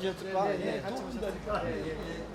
네, 네, 같이 오셨으니까. 예, 예,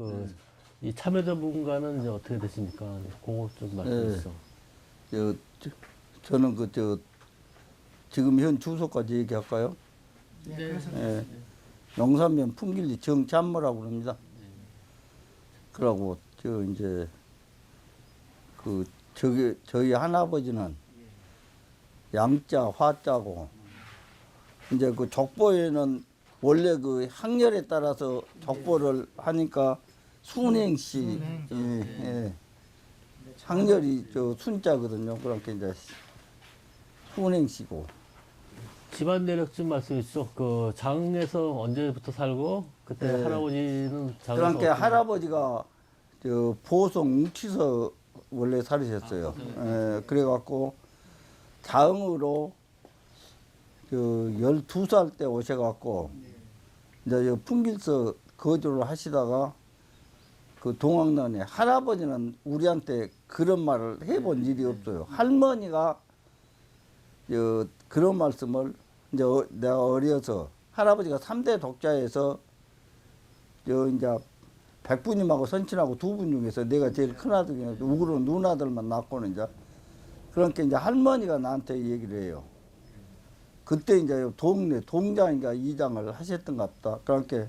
예. 드리고요. 그 이 참여 전문가는 이제 어떻게 되십니까? 공업 좀 말씀해 주시죠. 저, 저, 저는 그, 저, 지금 현 주소까지 얘기할까요? 네, 그래서 예. 영산면 풍길리 정찬모라고 그럽니다. 그러고, 저, 이제, 그, 저기, 저희 할아버지는 양자, 화자고, 이제 그 족보에는 원래 그 학렬에 따라서 족보를 하니까 순행시, 예, 예. 학렬이 저 순자거든요. 그러니까 이제 순행시고. 집안 내력 좀 말씀해 주시죠. 그 장에서 언제부터 살고 그때 네. 할아버지는 장에서 그러니까 어떤- 할아버지가 저 보성 웅치서 원래 살으셨어요. 예, 그래갖고 자흥으로 저 12살 때 오셔갖고 이제 여 풍길서 거주를 하시다가 그 동학년에 할아버지는 우리한테 그런 말을 해본 일이 없어요. 할머니가 저 그런 말씀을 이제 어- 내가 어려서 할아버지가 삼대 독자에서 저 이제 백부님하고 선친하고 두 분 중에서 내가 제일 큰 아들이니까 우그로 누나들만 낳고는 이제 그러니까 이제 할머니가 나한테 얘기를 해요. 그때 이제 동네 동장인가 이장을 하셨던가 보다. 그러니까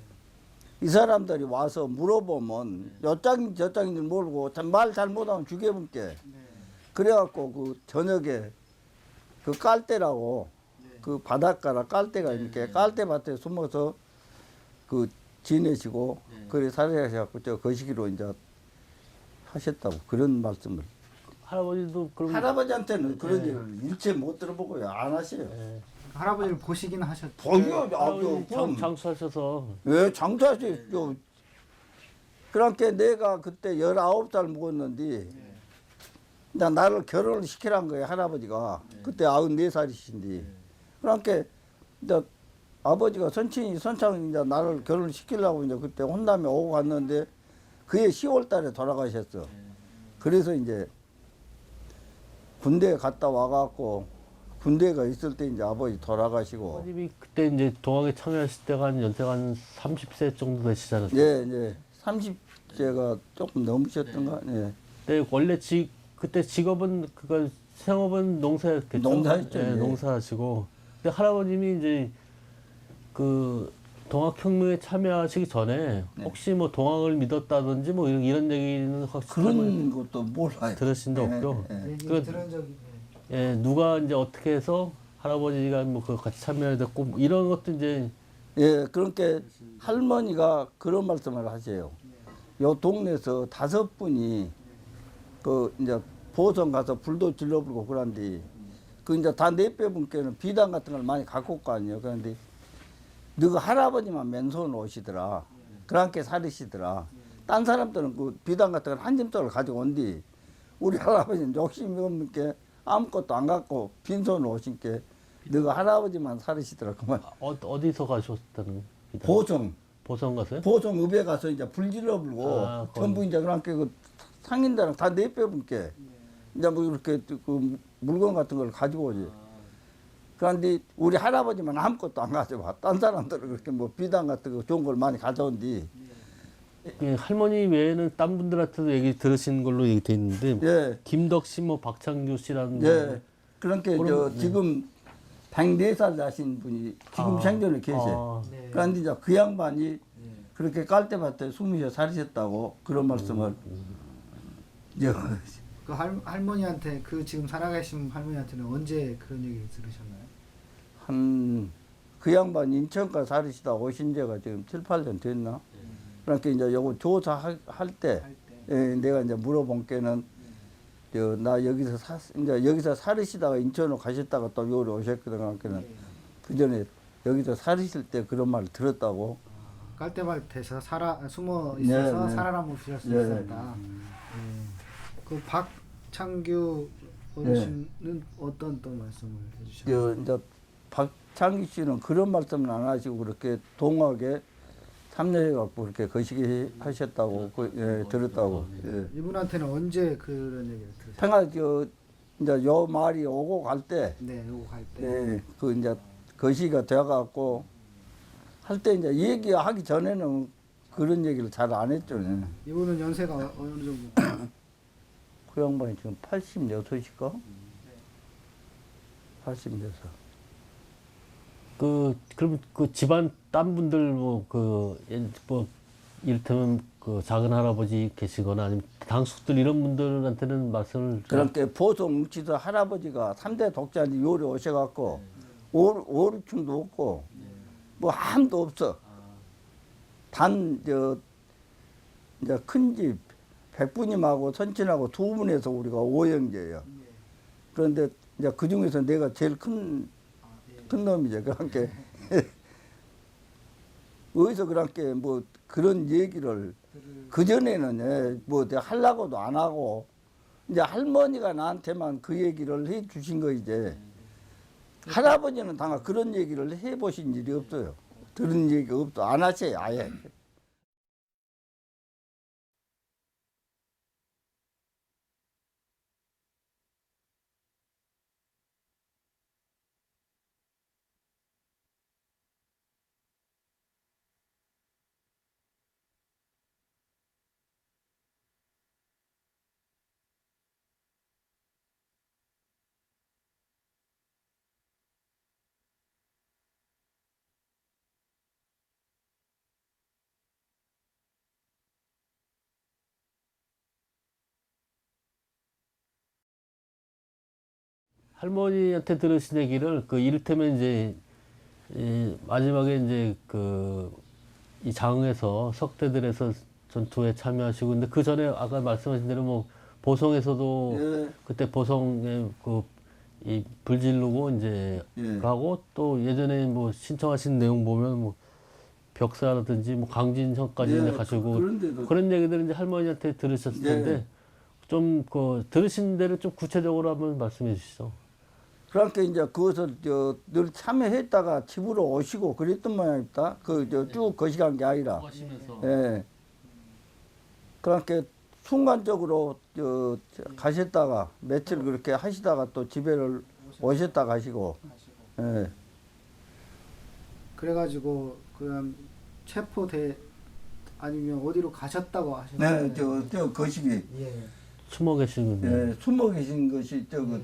이 사람들이 와서 물어보면 요장인 저장인 줄 모르고 말 잘못하면 죽여볼게. 그래갖고 그 저녁에 그 깔대라고 그 바닷가라 깔대가 이렇게 깔대밭에 숨어서 그 지내시고 그래 살아가셔갖고 저 거시기로 이제 하셨다고 그런 말씀을 할아버지도 그럼 할아버지한테는 그런 일을 일체 못 들어보고요 안 하셔요. 예. 할아버지를 보시긴 하셨죠. 보여 아, 그, 장, 그럼. 장수하셔서. 왜 장사하시죠? 그러니까 내가 그때 19살 먹었는데 나 나를 결혼을 시키란 거예요 할아버지가. 그때 94살이신데. 그러니까 이제 아버지가 선친이 선창이 이제 나를 결혼을 시키려고 이제 그때 혼남에 오고 갔는데 그해 10월 달에 돌아가셨어. 그래서 이제 군대에 갔다 와갖고 군대가 있을 때 이제 아버지 돌아가시고 아버님이 그때 이제 동학에 참여하실 때가 한 연세가 한 30세 정도 되시잖아요. 예, 이제 30세가 조금 넘으셨던가. 예. 네, 원래 지 그때 직업은 그거 생업은 농사였겠죠. 농사였죠, 예, 예. 농사하시고. 근데 할아버님이 이제 그 동학혁명에 참여하시기 전에 네. 혹시 뭐 동학을 믿었다든지 뭐 이런, 이런 얘기는 확실히 그런 것도 몰라요. 들으신 적 없죠? 예, 예. 얘기 그- 들은 적이. 예, 누가 이제 어떻게 해서 할아버지가 뭐 그거 같이 참여해야 됐고 뭐 이런 것도 이제 예, 그러니까 할머니가 그런 말씀을 하세요. 요 동네에서 다섯 분이 그 이제 보성 가서 불도 질러불고 그런데 그 이제 다 네빼 분께는 비단 같은 걸 많이 갖고 올 거 아니에요. 그런데 너가 할아버지만 맨손 오시더라. 그렇게 살으시더라. 딴 사람들은 그 비단 같은 걸 한 짐돌을 가지고 온디 우리 할아버지는 욕심이 없는 게 아무것도 안 갖고 빈손으로 오신 게 너가 할아버지만 살으시더라. 그만 어, 어디서 가셨다는 기다? 보성 보성 가세요? 보성읍에 가서 이제 불질러 불고 아, 거기. 전부 이제 그렇게 그 상인들랑 다 내빼분께 이제 뭐 이렇게 그 물건 같은 걸 가지고 오지. 그런데 우리 할아버지만 아무것도 안 가져와. 딴 사람들은 그렇게 뭐 비단 같은 거 좋은 걸 많이 가져온디. 예, 할머니 외에는 딴 분들한테도 얘기 들으신 걸로 얘기 돼 있는데 예, 김덕 씨, 뭐 박창규 씨라는 예. 분. 그러니까 저 그럼, 네. 지금 104살 나신 분이 지금 아, 생전에 계세요. 아, 네. 그런데 이제 그 양반이 그렇게 깔때밭에 숨으셔 살으셨다고 그런 말씀을 저그 할, 할머니한테 그 지금 살아계신 할머니한테는 언제 그런 얘기를 들으셨나요? 한, 그 양반 인천까지 살으시다 오신 지가 지금 7, 8년 됐나? 그러니까 이제 요거 조사할 때, 할 때. 예, 내가 이제 물어본 게는, 저, 나 여기서 사, 이제 여기서 살으시다가 인천으로 가셨다가 또 요리 오셨거든. 그러니까 네. 그 전에 여기서 살으실 때 그런 말 들었다고. 깔대밭에서 살아 숨어 있어서 네, 네. 살아남을 수 네. 있었다. 예. 그 박창규 어르신은 어떤 또 말씀을 해주셨나요? 저 이제 박창기 씨는 그런 말씀은 안 하시고 그렇게 동하게 참여해 갖고 그렇게 거시기 하셨다고 그, 예, 들었다고. 예. 이분한테는 언제 그런 얘기를 들으셨나요? 평화 저 이제 요 말이 오고 갈 때, 네, 요거 갈 때. 예, 그 이제 거시가 되어 갖고 할 때 이제 얘기하기 전에는 그런 얘기를 잘 안 했죠. 예. 이분은 연세가 어- 어느 정도? 그 양반이 지금 86인가? 86. 그 그럼 그 집안 딴 분들 뭐 그 뭐 이를테면 그 작은 할아버지 계시거나 아니면 당숙들 이런 분들한테는 말씀을 그렇게 보성 뭉치서 할아버지가 삼대 독자한테 요리 오셔갖고 오, 오류충도 없고 뭐 아무도 없어. 단 저 이제 큰 집 백부님하고 선친하고 두 분에서 우리가 오형제예요. 그런데 이제 그 중에서 내가 제일 큰 큰 놈이죠. 그렇게 어디서 그렇게 뭐 그런 얘기를 그 전에는 예, 뭐 하려고도 안 하고 이제 할머니가 나한테만 그 얘기를 해 주신 거 이제 할아버지는 당연 그런 얘기를 해 보신 일이 없어요. 들은 얘기가 없어 안 하세요 아예. 할머니한테 들으신 얘기를 그 이를테면 이제 이 마지막에 이제 그 이 장에서 석대들에서 전투에 참여하시고 근데 그 전에 아까 말씀하신 대로 뭐 보성에서도 예. 그때 보성에 그이 불질르고 이제 예. 가고 또 예전에 뭐 신청하신 내용 보면 뭐 벽사라든지 뭐 강진성까지 예, 이제 가시고 그런데도- 그런 얘기들을 이제 할머니한테 들으셨을 예. 텐데 좀 그 들으신 대로 좀 구체적으로 한번 말씀해 주시죠. 그러니까 이제 그것을 저 늘 참여했다가 집으로 오시고 그랬던 모양이다. 그 저 쭉 거시간 게 아니라. 예. 그러니까 순간적으로 저 가셨다가 며칠 그렇게 하시다가 또 집에를 오셨다 가시고. 예. 그래가지고 그냥 체포돼 아니면 어디로 가셨다고 하셨나요? 네, 저, 저 거시기. 예. 숨어 계시는데 예, 숨어 계신 것이 저그 옛날-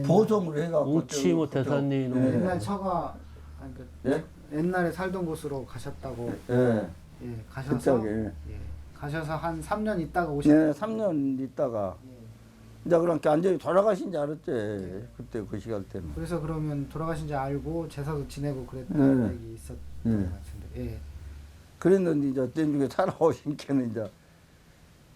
보송을 해갖고. 웅치 저- 뭐 그쪽- 대산리 이런 예. 옛날 처가 아니, 그 예? 옛날에 살던 곳으로 가셨다고 예. 예, 가셔서 그쪽에. 예, 가셔서 한 3년 있다가 오셨 네, 3년 있다가. 예. 이제 그렇게 완전히 돌아가신 줄 알았지. 그때 그 시간 때는. 그래서 그러면 돌아가신 지 알고 제사도 지내고 그랬다는 네. 얘기 있었던 네. 것 같은데 예. 그랬는데 이제 땐중에 살아오신 게는 이제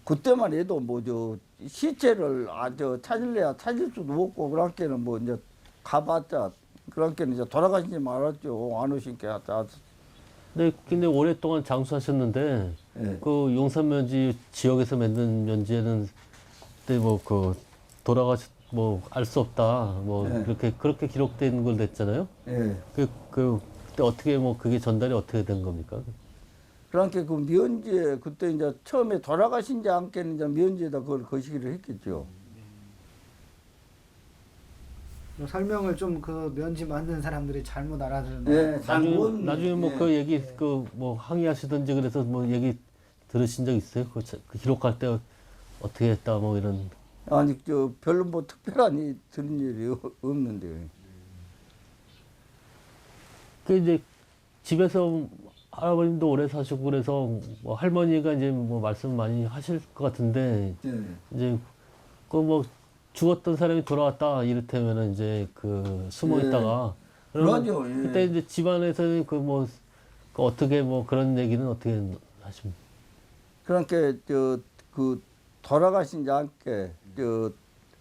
그때만 해도 뭐저 시체를 아저 찾을래야 찾을 수도 없고 그런 게는 뭐 이제 가봤자 그런 게는 이제 돌아가신 지 말았죠 안 오신 게 하자. 근데 근데 오랫동안 장수하셨는데 예. 그 용산 면지 지역에서 만든 면지에는 그때 뭐그 돌아가셨 뭐 알 수 없다 뭐 네. 그렇게 그렇게 기록된 걸 냈잖아요. 예. 그, 그 그때 어떻게 뭐 그게 전달이 어떻게 된 겁니까? 그러니까 그 면지에 그때 이제 처음에 돌아가신 지 않겠는 이제 면지에다 그걸 거시기를 했겠죠. 뭐 설명을 좀 그 면지 만든 사람들이 잘못 알아들었는데 예. 나중에 장군, 나중에 뭐 예. 그 얘기 그 뭐 항의하시든지 그래서 뭐 얘기 들으신 적 있어요? 그, 자- 그 기록할 때 어떻게 했다 뭐 이런 아니 저 별로 뭐 특별한 일 들은 일이 없- 없는데. 그 이제 집에서 할아버님도 오래 사시고 그래서 뭐 할머니가 이제 뭐 말씀 많이 하실 것 같은데 예. 이제 그 뭐 죽었던 사람이 돌아왔다 이를테면은 이제 그 숨어 예. 있다가 맞아요, 예. 그때 이제 집안에서는 그뭐 어떻게 뭐 그런 얘기는 어떻게 하십니까? 그러니까 저그 돌아가신지 않게 저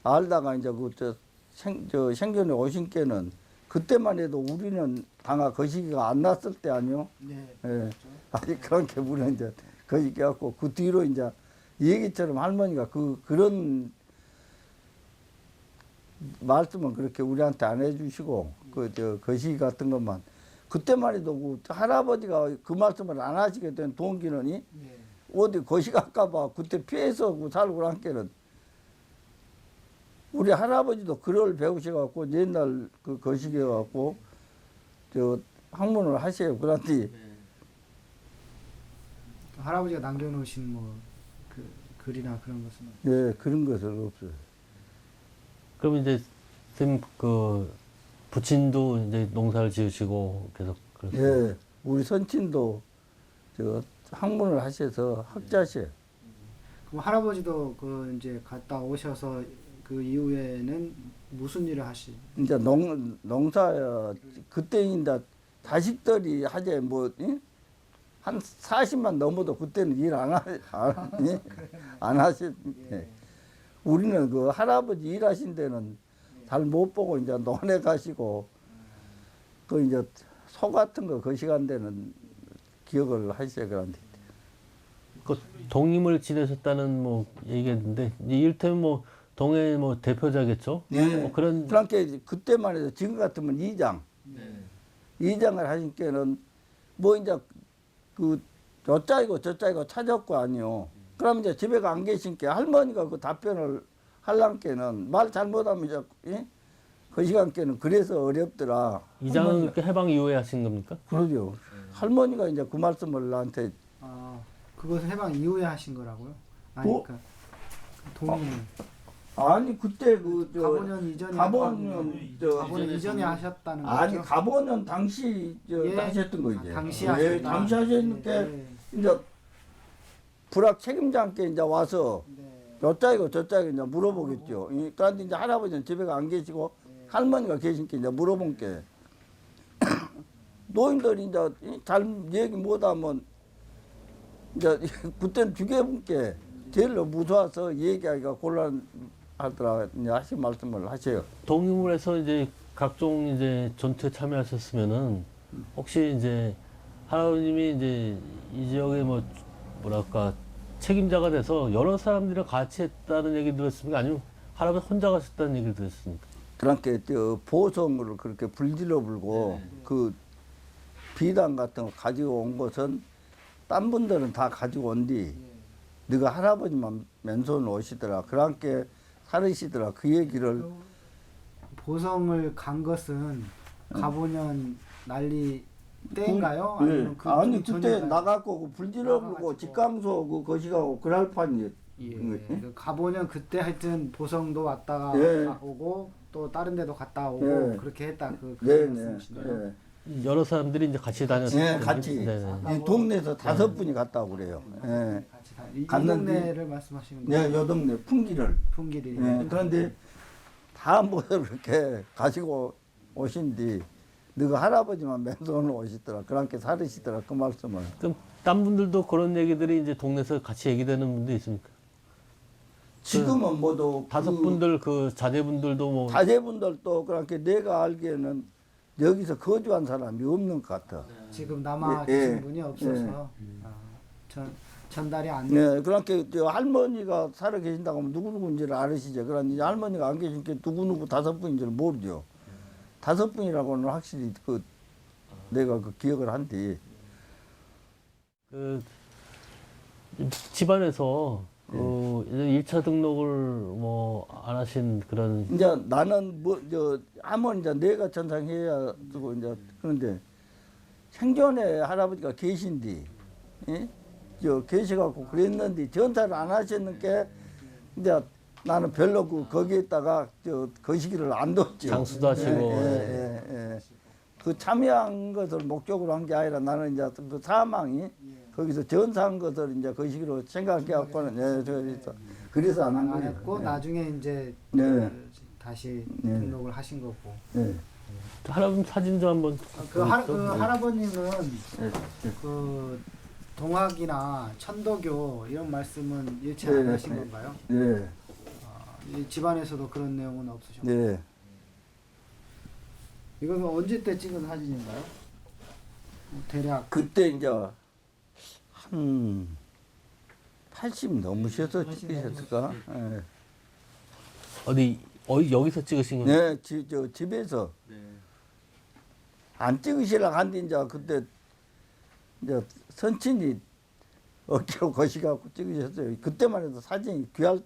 알다가 이제 그저 생저 생전에 오신 게는 그때만 해도 우리는 당아 거시기가 안 났을 때 아니요. 네. 예. 아니 그런 게 우리는 이제 거시기 갖고 그 뒤로 이제 이 얘기처럼 할머니가 그 그런 말씀은 그렇게 우리한테 안 해주시고 그 저 거시기 같은 것만 그때만 해도 그 할아버지가 그 말씀을 안 하시게 된 동기는 이 네. 어디 거시 갈까봐 그때 피해서 그 살고 난게는 우리 할아버지도 글을 배우셔갖고 옛날 그 거시기 갖고 저 학문을 하세요. 그런데 할아버지가 남겨놓으신 뭐 그 글이나 그런 것은 예 그런 것은 없어요. 그럼 이제 선생님 그 부친도 이제 농사를 지으시고 계속 그랬어요. 예 우리 선친도 저 학문을 하셔서 학자시에요. 그럼 할아버지도 그 이제 갔다 오셔서 그 이후에는 무슨 일을 하시? 이제 농 농사 그때 이제 자식들이 하재 뭐 예? 한 40만 넘어도 그때는 일 안 하, 안, 예? 안 하시. 예. 우리는 그 할아버지 일하신 데는 잘 못 보고 이제 논에 가시고 그 이제 소 같은 거 그 시간대는 기억을 하셔야 그런데 그 동임을 지내셨다는 뭐 얘기했는데 이 일테면 뭐 동해 뭐 대표자겠죠. 예. 뭐 그런 그러니까 그때만 해도 지금 같으면 이장 이장을 하신 게는 뭐 이제 그 저짜이고 저짜이고 찾았고 아니요. 그럼 이제 집에 가 안 계신 게 할머니가 그 답변을 할랑께는 말 잘못하면 이제 예? 그 시간께는 그래서 어렵더라. 이장은 그렇게 해방 이후에 하신 겁니까? 그러죠. 할머니가 이제 그 말씀을 나한테 아 그것은 해방 이후에 하신 거라고요? 아니 뭐? 그러니까 동임 아니 그때 그저 가보년 이전에 가보년 저 가보년 이전에 하셨다는 거죠? 아니 가보년 당시 저 예. 하셨던 거 이제. 아, 당시 예, 하셨다. 당시 하셨는데 네. 이제 불악 책임자께 이제 와서 네. 저짜이고 저짜이고 이제 물어보겠죠. 이- 그런데 이제 할아버지는 집에가 안 계시고 할머니가 계신 게 이제 물어본 게 노인들이 이제 이- 잘 얘기 못하면 이제 그때는 주계분께 제일 무서워서 얘기하기가 곤란 하더라 하신 말씀을 하세요. 해서 이제 각종 이제 전투에 참여하셨으면은 혹시 이제 할아버님이 이제 이 지역에 뭐 뭐랄까 책임자가 돼서 여러 사람들이랑 같이 했다는 얘기 들었습니까? 아니면 할아버지 혼자 가셨다는 얘기 들었습니까? 그렇게 저 보성을 그렇게 불질러 불고 그 비단 같은 거 가지고 온 것은 딴 분들은 다 가지고 온뒤 네가 할아버지만 맨손 오시더라 그렇게 살으시더라 그 얘기를 보성을 간 것은 가보년 난리 때인가요? 아니면 그 예. 아니 좀 그때 전인가요? 나가고 그 불고 나가가지고. 직강소 그 거시가고 그랄판이 예, 응. 그 가보년 그때 하여튼 보성도 왔다가 예. 가- 오고 또 다른 데도 갔다 오고 예. 그렇게 했다 그, 그 네네 말씀이시네요. 예. 여러 사람들이 이제 같이 다녔어요. 예, 같이 네. 이 동네에서 다섯 분이 갔다고 그래요. 예. 이, 이 갔는데- 동네를 말씀하시는 네, 거예요? 요 동네 풍기를 풍길이 예, 그런데 다 모여 그렇게 가지고 오신 뒤 너가 할아버지만 맨손으로 오시더라. 그렇게 살으시더라. 그 말씀을. 그럼 딴 분들도 그런 얘기들이 이제 동네에서 같이 얘기되는 분도 있습니까? 지금은 모두 다섯 그 분들 그 자제분들도 뭐 자제분들도 그렇게 내가 알기에는 여기서 거주한 사람이 없는 것 같아. 지금 남아 예, 계신 예. 분이 없어서 아, 전 전달이 안 돼. 네, 그렇게 저 할머니가 살아 계신다고 하면 누구누구인지를 알으시죠. 그러니 이제 할머니가 안 계신 게 누구누구 다섯 분인지를 모르죠. 다섯 분이라고는 확실히 그 내가 그 기억을 한뒤 그 집안에서 그 예. 1차 등록을 뭐 안 하신 그런 이제 나는 뭐저 하면 이제 내가 전상해야 되고 이제 그런데 생전에 할아버지가 계신디 예? 저 계셔갖고 그랬는데 전사를 안 하셨는 게 이제 나는 별로 그 거기에다가 저 거시기를 안 뒀죠. 장수도 하시고. 예, 예, 예, 예. 그 참여한 것을 목적으로 한 게 아니라 나는 이제 그 사망이 거기서 전사한 것을 이제 거시기로 생각해갖고는 예, 그래서 그래서 안한안 거예요. 했고 예. 나중에 이제 네. 그 다시 네. 등록을 하신 거고. 예. 할아버지 사진 좀 한번 아, 그, 할, 그. 할아버님은 예. 그 동학이나 천도교 이런 말씀은 일체 네, 안 하신 네. 건가요? 예. 아, 이 집안에서도 그런 내용은 없으셨고 네. 이건 언제 때 찍은 사진인가요? 뭐 대략 그때 이제 한 80 넘으셔서 80 찍으셨을까? 예. 어디 어디 여기서 찍으신 거예요? 네, 지, 저 집에서 안 찍으시려고 한데 이제 그때 이제 선친이 어깨로 거시갖고 찍으셨어요. 그때만 해도 사진이 귀할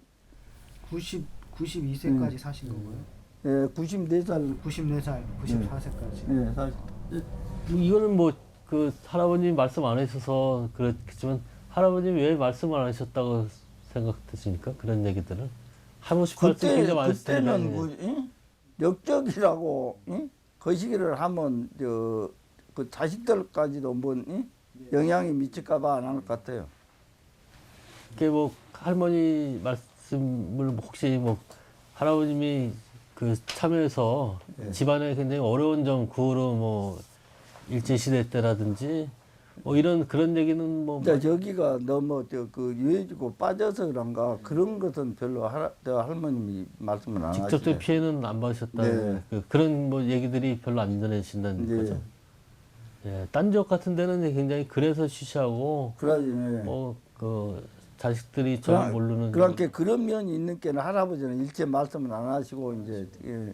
90 92세까지 사신 거고요. 예, 94살 94살, 94세까지. 예, 사실 이거는 뭐 그 할아버님 말씀 안 하셔서 그렇겠지만 할아버님 왜 말씀 안 하셨다고 생각되십니까? 그런 얘기들을 하고 싶어 할때 굉장히 많을 그때는 텐데. 뭐 응? 역적이라고 응? 거시기를 하면 저 그 자식들까지도 뭐 응? 영향이 미칠까봐 안할것 같아요. 그게 뭐 할머니 말씀을 혹시 뭐 할아버님이 그 참여해서 네. 집안에 굉장히 어려운 점 구호로 뭐 일제 시대 때라든지 뭐 이런 그런 얘기는 뭐 이제 여기가 너무 저그 유해지고 빠져서 그런가 그런 것은 별로 할, 저 할머님이 말씀을 안 직접적 하시네. 피해는 안 받으셨다. 네. 그, 그런 뭐 얘기들이 별로 안 전해진다는 네. 거죠. 예, 딴 지역 같은 데는 굉장히 그래서 쉬쉬하고 그러지. 네. 뭐그 자식들이 전 그러- 모르는 그렇게 그런 면이 있는 게는 할아버지는 일체 말씀을 안 하시고 이제 예.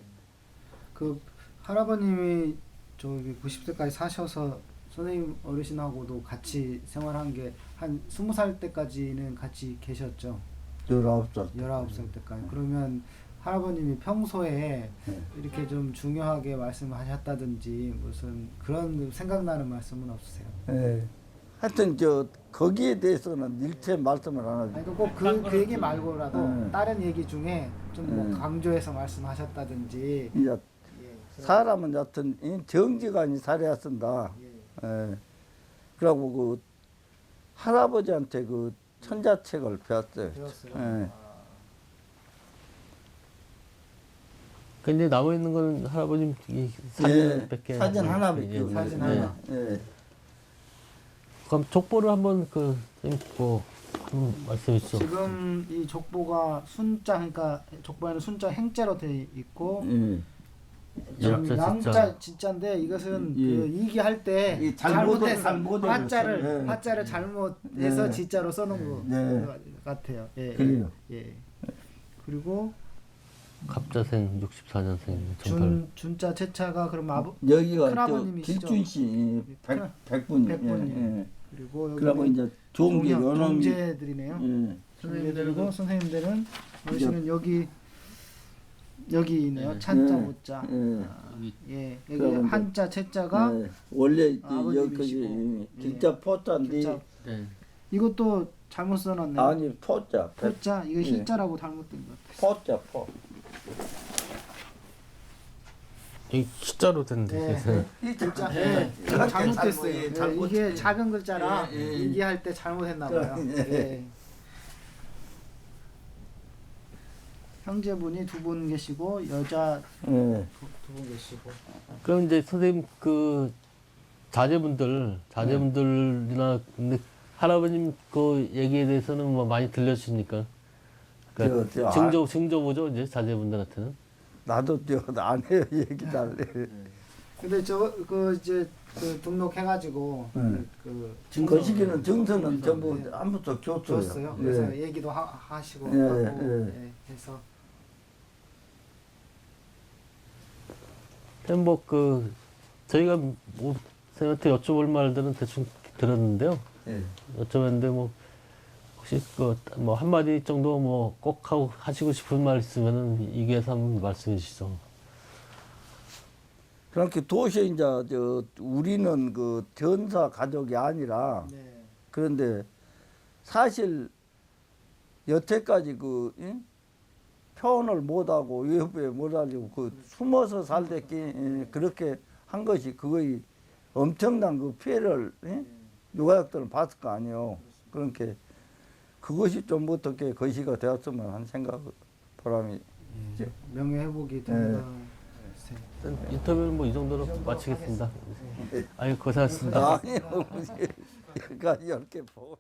그 할아버님이 저기 90세까지 사셔서 선생님 어르신하고도 같이 생활한 게 한 20살 때까지는 같이 계셨죠. 19살. 19살 때까지. 그러면 할아버님이 평소에 네. 이렇게 좀 중요하게 말씀하셨다든지 무슨 그런 생각나는 말씀은 없으세요? 예. 하여튼 저 거기에 대해서는 일체 말씀을 안 하죠. 아니 꼭그 그 얘기 말고라도 네. 다른 얘기 중에 좀 뭐 네. 강조해서 말씀하셨다든지 이제 예. 사람은 여튼 이 정직하니 살아야 쓴다. 예. 예. 그러고 그 할아버지한테 그 천자책을 배웠어요. 배웠어요. 예. 근데 남아 있는 건 할아버님 이 예, 사진밖에 사진 안- 하나밖에 예. 사진 예. 하나. 예. 그럼 족보를 한번 그 뭐 말씀해 주시죠. 지금 이 족보가 순자 그러니까 족보에는 순자 행자로 돼 있고 예. 양자, 양자 진짜. 진짜인데 이것은 예. 그 이기할 때이 잘못- 잘못해서 잘못해서 화자를 예. 화자를 잘못해서 예. 진짜로 써놓은 거 예. 같아요. 예. 그래요. 예. 그리고 갑자생 64년생 준 준자 채차가 그럼 아버 여기가 큰아버님이시죠? 길준 씨 백, 큰- 백분. 백분이요. 예, 예. 그리고 그러고 여기 이제 종기 요놈이 동제들이네요. 예. 선생님들이고 선생님들은 어르신은 여기 여기 있네요. 찬자 예. 모자. 예. 아, 예. 그러면 여기 이제- 한자 채자가 예. 원래 이제 아버님이시고, 여기 예. 길자 포자인데 길자. 네. 이것도 잘못 써놨네요. 아니 포자 백- 포자 이거 예. hil자라고 잘못된 거. 포자 포. 이 기자로 된데. 예. 이 글자. 예. 예. 이거 그렇게 잘못됐어요. 잘못- 예, 예, 잘못- 이게 작은 글자라 예, 예. 얘기할 때 잘못했나 봐요. 예. 예. 형제분이 두 분 계시고 여자 예. 두 분 계시고. 그럼 이제 선생님 그 자제분들 자제분들이나 근데 할아버님 그 얘기에 대해서는 뭐 많이 들려주십니까? 그러니까 저, 저, 증조 증조보죠 이제 자제분들한테는. 나도 저안 해요 얘기 잘. 근데 저 그 이제 그 등록해가지고 네. 그그 시기는 정서는 전부 아무도 줬어요. 줬어요. 그래서 예. 얘기도 하, 하시고 예, 하고 예. 예, 해서 뭐그 저희가 뭐 선생님한테 여쭤볼 말들은 대충 들었는데요. 예. 여쭤봤는데 뭐 혹시 그 뭐 한마디 정도 뭐 꼭 하고 하시고 싶은 말 있으면은 이게서 한번 말씀해 주시죠. 그렇게 도시에 이제 저 우리는 그 전사 가족이 아니라 네. 그런데 사실 여태까지 그 응? 표현을 못하고 외부에 못하고 그 숨어서 살대기 예, 그렇게 한 것이 그거의 엄청난 그 피해를 응? 유가족들은 봤을 거 아니에요. 그러니까 그것이 좀 어떻게 거시가 되었으면 하는 생각 보람이 예, 명예 회복이 된다. 네. 인터뷰는 뭐 이 정도로 마치겠습니다. 아유 고생하셨습니다. 아니요. 그러니까 이렇게 보고.